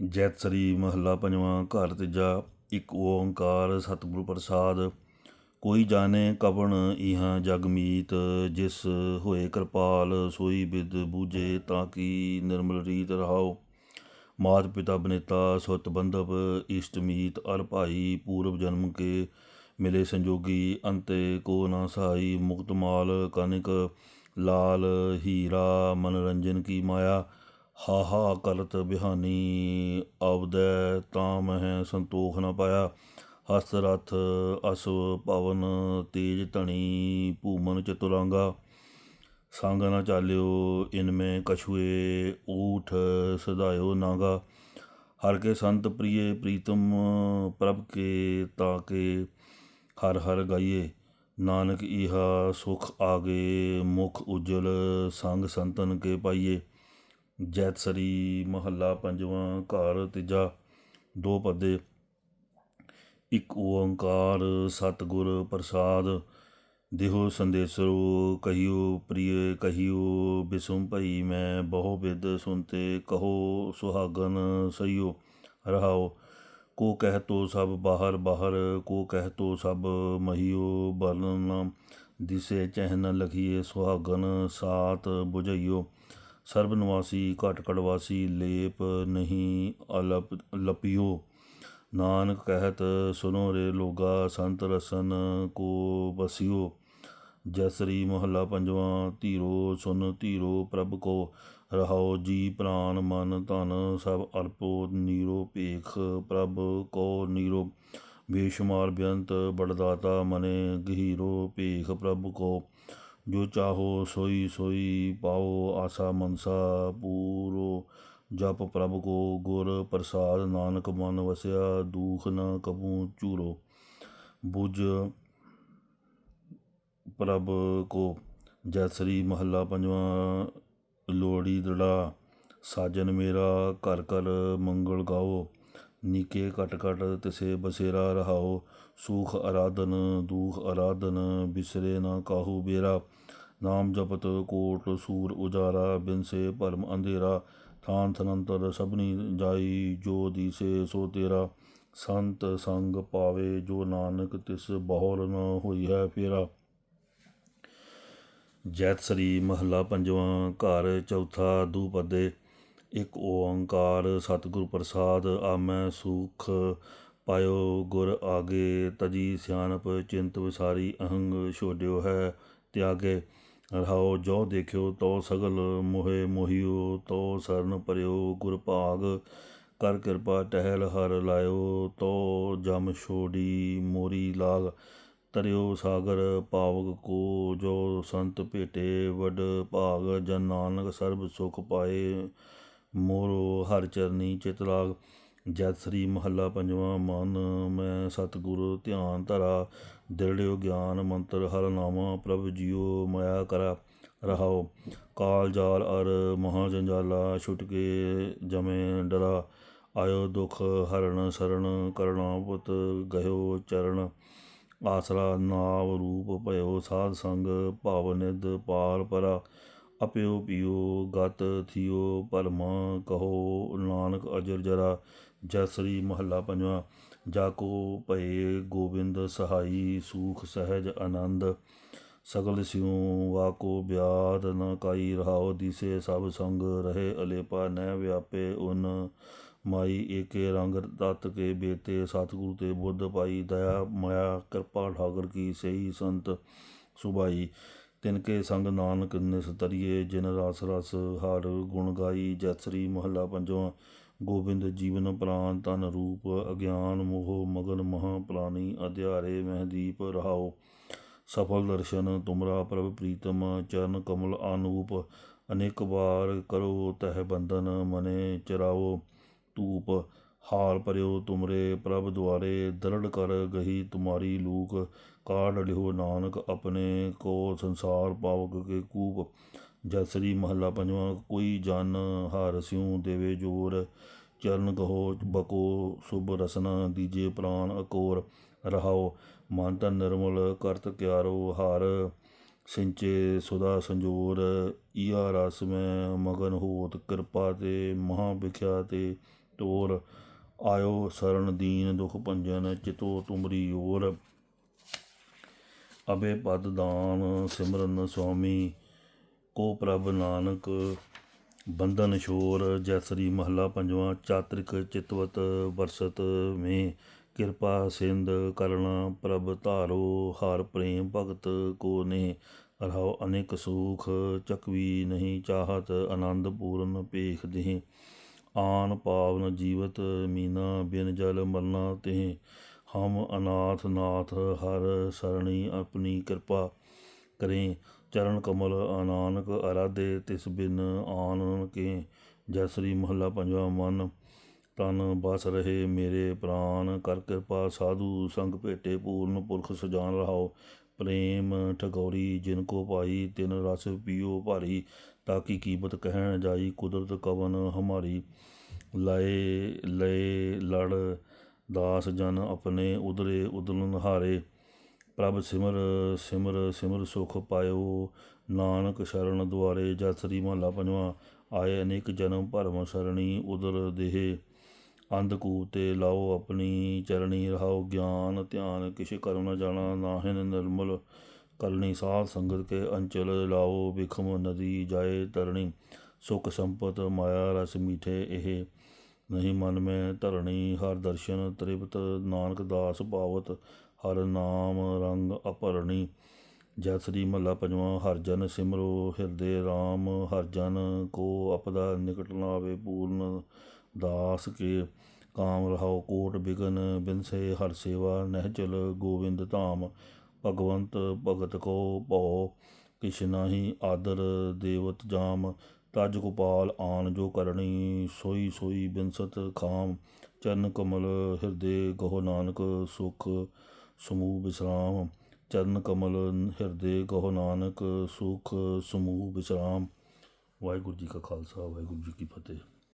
ਜੈਤਸਰੀ ਮਹੱਲਾ ਪੰਜਵਾਂ ਘਰ ਤੀਜਾ, ਇੱਕ ਓੰਕਾਰ ਸਤਿਗੁਰ ਪ੍ਰਸਾਦ। ਕੋਈ ਜਾਣੇ ਕਵਣ ਇਹਾਂ ਜਗ ਮੀਤ, ਜਿਸ ਹੋਏ ਕਿਰਪਾਲ ਸੋਈ ਬਿਦ ਬੂਝੇ ਤਾਂ ਕੀ ਨਿਰਮਲ ਰੀਤ ਰਹਾਓ ਮਾਤ ਪਿਤਾ ਬਨੇਤਾ ਸੁਤ ਬੰਧਵ, ਇਸ਼ਟ ਮੀਤ ਅਰ ਭਾਈ ਪੂਰਵ ਜਨਮ ਕੇ। ਮਿਲੇ ਸੰਜੋਗੀ ਅੰਤੇ ਕੋ ਨਾ ਸਹਾਈ ਮੁਕਤ ਮਾਲ ਕਨਿਕ। ਲਾਲ ਹੀਰਾ ਮਨੋਰੰਜਨ ਕੀ ਮਾਇਆ ਹਾਹਾ ਹਾ ਕਰਤ ਬਿਹਾਨੀ ਆਵਦੈ ਤਾਂ ਮਹਿ ਸੰਤੋਖ ਨ ਪਾਇਆ। ਹਸਤ ਰਥ ਅਸਵ ਪਵਨ ਤੇਜ ਧਣੀ, ਭੂਮਨ ਚਤੁਰੰਗਾ। ਸੰਗ ਨ ਚਾਲਿਓ ਇਨਮੇ ਮੈਂ ਕਛੂਏ, ਊਠ ਸਦਾਇਓ ਨਾਗਾ। ਹਰ ਕੇ ਸੰਤ ਪ੍ਰੀਏ ਪ੍ਰੀਤਮ ਪ੍ਰਭ ਕੇ ਤਾਕੇ ਹਰ ਹਰ ਗਾਈਏ। ਨਾਨਕ ਇਹਾ ਸੁਖ ਆਗੇ, ਮੁਖ ਉਜਲ ਸੰਗ ਸੰਤਨ ਕੇ ਪਾਈਏ। ਜੈਤਸਰੀ, ਮਹੱਲਾ ਪੰਜਵਾਂ, ਘਰ ਤੀਜਾ, ਦੋ ਪਦੇ। ਇੱਕ ਓੰਕਾਰ, ਸਤਿਗੁਰ ਪ੍ਰਸਾਦ। ਦੇਹੋ ਸੰਦੇਸਰੋ, ਕਹੀਓ ਪ੍ਰਿਯ ਕਹੀਓ ਬਿਸੁਮ ਭਈ, ਮੈਂ ਬਹੁ ਬਿਦ ਸੁਨਤੇ, ਕਹੋ ਸੁਹਾਗਨ ਸਈਓ, ਰਹਾਓ। ਕੋ ਕਹਿ ਤੋ ਸਭ ਬਾਹਰ ਬਾਹਰ, ਕੋ ਕਹਿ ਤੋ ਸਭ ਮਹੀਓ ਬਲਨ। ਦਿਸੇ ਚਹਿਨ ਲਖੀਏ ਸੁਹਾਗਨ ਸਾਤ 부ਝਈਓ ਸਰਬ ਨਿਵਾਸੀ, ਘਟ ਕੜਵਾਸੀ, ਲੇਪ ਨਹੀਂ ਅਲਪ ਲਪਿਓ। ਨਾਨਕ ਕਹਿਤ ਸੁਨੋ ਰੇ ਲੋਗਾ, ਸੰਤ ਰਸਨ ਕੋ ਬਸਿਓ ਜਸਰੀ ਮਹੱਲਾ ਪੰਜਵਾਂ, ਧੀਰੋ ਸੁਨ ਧੀਰੋ ਪ੍ਰਭ ਕੋ। ਰਹਾਓ ਜੀ ਪ੍ਰਾਨ ਮਨ ਧਨ ਸਭ ਅਰਪੋ ਨੀਰੋ ਭੇਖ ਪ੍ਰਭ ਕੋ ਨੀਰੋ। ਬੇਸ਼ੁਮਾਰ ਬੇਅੰਤ ਬੜਦਾਤਾ ਮਨੇ, ਗਹੀਰੋ ਭੇਖ ਪ੍ਰਭ ਕੋ। ਜੋ ਚਾਹੋ ਸੋਈ ਸੋਈ ਪਾਓ, ਆਸਾ ਮਨਸਾ ਪੂਰੋ। ਜਪ ਪ੍ਰਭ ਕੋ ਗੁਰ ਪ੍ਰਸਾਦ, ਨਾਨਕ ਮਨ ਵਸਿਆ, ਦੂਖ ਨ ਕਬੂ ਚੂਰੋ ਬੁਝ ਪ੍ਰਭ ਕੋ ਜੈਸਰੀ ਮਹੱਲਾ ਪੰਜਵਾਂ ਲੋੜੀ ਦੜਾ। ਸਾਜਨ ਮੇਰਾ ਘਰ ਘਰ ਮੰਗਲ ਗਾਓ। ਨੀਕੇ ਘਟ ਘਟ ਤਿਸੇ ਬਸੇਰਾ ਰਹਾਓ, ਸੂਖ ਅਰਾਧਨ, ਦੂਖ ਅਰਾਧਨ, ਬਿਸਰੇ ਨਾ ਕਾਹੂ ਬੇਰਾ। ਨਾਮ ਜਪਤ ਕੋਟ ਸੂਰ ਉਜਾਰਾ, ਬਿਨਸੇ ਭਰਮ ਅੰਧੇਰਾ। ਥਾਨ ਥਨੰਤਰ ਸਭਨੀ ਜਾਈ, ਜੋ ਦੀਸੇ ਸੋ ਤੇਰਾ। ਸੰਤ ਸੰਗ ਪਾਵੇ, ਜੋ ਨਾਨਕ ਤਿਸ ਬਹੁਰ ਨ ਹੋਈ ਹੈ ਫੇਰਾ। ਜੈਤ ਸ੍ਰੀ ਮਹੱਲਾ ਪੰਜਵਾਂ, ਘਰ ਚੌਥਾ, ਦੂਪਦੇ। ਇੱਕ ਓੰਕਾਰ ਸਤਿਗੁਰ ਪ੍ਰਸਾਦ, ਆਮੈ ਸੁਖ ਪਾਇਓ ਗੁਰ ਆਗੇ, ਤਜੀ ਸਿਆਣਪ ਚਿੰਤ ਵਿਸਾਰੀ ਅਹੰਗ ਛੋਡਿਓ ਹੈ ਤਿਆਗੇ। ਰਹਾਓ ਜੋ ਦੇਖਿਓ ਤੋ ਸਗਲ ਮੋਹਿ ਮੋਹਿਓ ਤੋ ਸਰਨ ਪਰਿਓ ਗੁਰ ਭਾਗ। ਕਰ ਕਿਰਪਾ ਟਹਿਲ ਹਰ ਲਾਇਓ ਤੋ ਜਮ ਛੋੜੀ ਮੋਰੀ ਲਾਗ। ਤਰਿਓ ਸਾਗਰ ਪਾਵਕ ਕੋ, ਜੋ ਸੰਤ ਭੇਟੇ ਵਡ ਭਾਗ। ਜਨ ਨਾਨਕ ਸਰਬ ਸੁਖ ਪਾਏ ਮੋਰੋ, ਹਰ ਚਰਨੀ ਚਿਤ ਲਾਗ ਜੈਤ ਸ੍ਰੀ ਮਹੱਲਾ ਪੰਜਵਾਂ, ਮਨ ਮੈਂ ਸਤਿਗੁਰ ਧਿਆਨ ਧਰਾ ਦਿਰੜਿਓ ਗਿਆਨ ਮੰਤਰ, ਹਰ ਨਾਮਾ ਪ੍ਰਭ ਜੀਓ ਮਾਇਆ ਕਰਾ, ਰਹਾਓ। ਕਾਲ ਜਾਲ ਅਰ ਮਹਾ ਜੰਜਾਲਾ ਛੁਟਕੇ ਜਮੇ ਡਰਾ, ਆਇਓ ਦੁਖ ਹਰਨ ਸਰਣ ਕਰਣਾ ਪੁੱਤ ਗਇਓ ਚਰਨ। ਆਸਰਾ ਨਾਵ ਰੂਪ ਭਇਓ, ਸਾਧ ਸੰਗ ਭਾਵ ਨਿਦ ਪਾਰ ਪਰਾ। ਅਪਿਓ ਪਿਓ, ਗਤ ਥਿਓ ਪਰਮਾ ਕਹੋ, ਨਾਨਕ ਅਜਰ ਜਰਾ ਜਸਰੀ ਮਹੱਲਾ ਪੰਜਵਾਂ। ਜਾ ਕੋ ਭਏ ਗੋਬਿੰਦ, ਸਹਾਈ ਸੂਖ ਸਹਿਜ ਆਨੰਦ। ਸਗਲ ਸਿਉ ਵਾਕੋ ਬਿਆਦ ਨ ਕਾਈ ਰਹਾਉ, ਦਿਸੇ ਸਭ ਸੰਗ ਰਹੇ ਅਲੇਪਾ, ਨੈ ਵਿਆਪੇ ਉਨ ਮਾਈ, ਏਕੇ ਰੰਗ ਤਤ ਕੇ ਬੇਤੇ, ਸਤਿਗੁਰੂ ਤੇ ਬੁੱਧ ਪਾਈ ਦਇਆ, ਮਾਇਆ, ਕਿਰਪਾ, ਠਾਕਰ ਕੀ ਸਹੀ ਸੰਤ ਸੁਭਾਈ। ਤਿਨ ਕੇ ਸੰਗ ਨਾਨਕ ਨਿਸਤਰੀਏ, ਜਿਨ ਰਸ ਰਸ ਹਰ ਗੁਣ ਗਾਈ ਜੈ ਸ੍ਰੀ ਮਹੱਲਾ ਪੰਜਵਾਂ। ਗੋਬਿੰਦ ਜੀਵਨ ਪ੍ਰਾਨ ਤਨ ਰੂਪ, ਅਗਿਆਨ ਮੋਹ ਮਗਨ ਮਹਾ ਪ੍ਰਾਨੀ, ਅਧਿਆਰੇ ਮਹਦੀਪ ਰਹਾਓ ਸਫਲ ਦਰਸ਼ਨ ਤੁਮਰਾ ਪ੍ਰਭ ਪ੍ਰੀਤਮ, ਚਰਨ ਕਮਲ ਅਨੂਪ ਅਨੇਕ ਵਾਰ ਕਰੋ ਤਹ ਬੰਧਨ, ਮਨੇ ਚਰਾਓ ਧੂਪ। ਹਾਰ ਭਰਿਓ ਤੁਮਰੇ, ਪ੍ਰਭ ਦੁਆਰੇ ਦਰੜ ਕਰ ਗਹੀ ਤੁਮਾਰੀ ਲੂਕ। ਕਾਢ ਲਿਓ ਨਾਨਕ ਆਪਣੇ ਕੋ ਸੰਸਾਰ ਪਾਵਕ ਕੇ ਕੂਪ। ਜਸਰੀ ਮਹੱਲਾ ਪੰਜਵਾਂ, ਕੋਈ ਜਨ ਹਰ ਸਿਉ ਦੇਵੇ ਜੋਰ। ਚਰਨ ਕਹੋ, ਬਕੋ ਸੁਭ ਰਸਨਾ, ਦੀਜੇ ਪ੍ਰਾਨ ਅਕੋਰ। ਰਹਾਓ, ਮਨ ਤਨ ਨਿਰਮਲ ਕਰਤ ਕਿਆਰੋ, ਹਾਰ ਸਿੰਚੇ ਸੁਦਾ ਸੰਜੋਰ। ਈਆ ਰਸ ਮੈਂ ਮਗਨ ਹੋਤ, ਕਿਰਪਾ ਤੇ ਮਹਾ ਵਿਖਿਆ ਤੇ ਤੋਰ ਆਇਓ ਸਰਣ ਦੀਨ ਦੁਖ ਭੰਜਨ ਚਿਤੋ ਤੁਮਰੀ ਓਰ। ਅਬੇ ਪਦ ਦਾਨ ਸਿਮਰਨ ਸੁਆਮੀ ਕੋ ਪ੍ਰਭ ਨਾਨਕ ਬੰਧਨ ਸ਼ੋਰ ਜੈਸਰੀ ਮਹੱਲਾ ਪੰਜਵਾਂ, ਚਾਤ੍ਰਿਕ ਚਿਤਵਤ ਵਰਸਤ ਮੇ। ਕਿਰਪਾ ਸਿੰਧ ਕਰਣਾ ਪ੍ਰਭ ਧਾਰੋ, ਹਰ ਪ੍ਰੇਮ ਭਗਤ ਕੋ ਨੇ। ਰਹਾਉ ਅਨੇਕ ਸੁਖ, ਚਕਵੀ ਨਹੀਂ ਚਾਹਤ, ਆਨੰਦ ਪੂਰਨ ਭੇਖ ਦੇਹ। ਆਨ ਪਾਵਨ ਜੀਵਤ ਮੀਨਾ ਬਿਨ ਜਲ ਮਰਨਾ ਤੇ ਹਮ ਅਨਾਥ ਨਾਥ ਹਰ ਸਰਣੀ ਆਪਣੀ ਕਿਰਪਾ ਕਰੇ। ਚਰਨ ਕਮਲ ਆਨਾਨਕ ਅਰਾਧੇ, ਤਿਸ ਬਿਨ ਆਨ ਕੇ ਜਸਰੀ ਮਹੱਲਾ ਪੰਜਵਾਂ ਮਨ, ਤਨ ਬਸ ਰਹੇ ਮੇਰੇ ਪ੍ਰਾਨ। ਕਰ ਕਿਰਪਾ ਸਾਧੂ ਸੰਗ ਭੇਟੇ, ਪੂਰਨ ਪੁਰਖ ਸਜਾਨ ਰਹਾਓ। ਪ੍ਰੇਮ ਠਗੋਰੀ ਜਿਨ ਕੋ ਪਾਈ ਤਿਨ ਰਸ ਪੀਓ ਭਾਰੀ, ਤਾਕੀ ਕੀਮਤ ਕਹਿਣ ਜਾਈ ਕੁਦਰਤ ਕਵਨ ਹਮਾਰੀ। ਲਏ ਲਏ, ਲੜ, ਦਾਸ ਜਨ ਆਪਣੇ ਉਦਰੇ ਉਦਲਨ ਹਾਰੇ। ਪ੍ਰਭ ਸਿਮਰ ਸਿਮਰ ਸਿਮਰ ਸੁਖ ਪਾਇਓ। ਨਾਨਕ ਸ਼ਰਨ ਦੁਆਰੇ ਜਸਰੀ ਸ੍ਰੀ ਮਹੱਲਾ ਪੰਜਵਾਂ, ਆਏ ਅਨੇਕ ਜਨਮ ਭਰਮ ਸਰਣੀ ਉਦਰ ਦੇਹ। ਅੰਧਕੂਪ ਤੇ ਲਾਓ ਆਪਣੀ ਚਰਣੀ, ਰਹਾਓ ਗਿਆਨ, ਧਿਆਨ, ਕਿਛ ਕਰਮ ਨ ਜਾਣਾ ਨਾਹਿਨ ਨਿਰਮਲ ਕਰਨੀ, ਸਾਧ ਸੰਗਤ ਕੇ ਅੰਚਲ ਲਾਓ ਵਿਖਮ ਨਦੀ ਜਾਏ ਤਰਣੀ, ਸੁਖ ਸੰਪਤ ਮਾਇਆ ਰਸ ਮੀਠੇ, ਇਹ ਨਹੀਂ ਮਨ ਮੈਂ ਧਰਣੀ, ਹਰ ਦਰਸ਼ਨ ਤ੍ਰਿਪਤ, ਨਾਨਕ ਦਾਸ ਭਾਵਤ, ਹਰ ਨਾਮ ਰੰਗ ਅਪਰਣੀ ਜੈ ਸ੍ਰੀ ਮਹੱਲਾ ਪੰਜਵਾਂ, ਹਰ ਜਨ ਸਿਮਰੋ ਹਿਰਦੇ RAM ਹਰ ਜਨ ਕੋ ਅਪਦਾ ਨਿਕਟ ਨਾ ਆਵੇ ਪੂਰਨ ਦਾਸ ਕੇ ਕਾਮ ਰਹਾਉ, ਕੋਟ ਬਿਗਨ ਬਿਨਸੇ ਹਰ ਸੇਵਾ ਨਹਿਚਲ ਗੋਬਿੰਦ ਧਾਮ। ਭਗਵੰਤ ਭਗਤ ਕੋ ਭਉ, ਕਿਛ ਨਾਹੀ ਆਦਰ ਦੇਵਤ ਜਾਮ। ਤਜ ਗੋਪਾਲ ਆਣ ਜੋ ਕਰਨੀ, ਸੋਈ ਸੋਈ ਬਿਨਸਤ ਖਾਮ। ਚਰਨ ਕਮਲ ਹਿਰਦੇ ਗਹੁ ਨਾਨਕ ਸੁਖ, ਸਮੂਹ ਵਿਸਰਾਮ ਚਰਨ ਕਮਲ ਹਿਰਦੇ ਗਹੁ ਨਾਨਕ ਸੁਖ, ਸਮੂਹ ਵਿਸਰਾਮ ਵਾਹਿਗੁਰੂ ਜੀ ਕਾ ਖਾਲਸਾ, ਵਾਹਿਗੁਰੂ ਜੀ ਕੀ ਫਤਿਹ।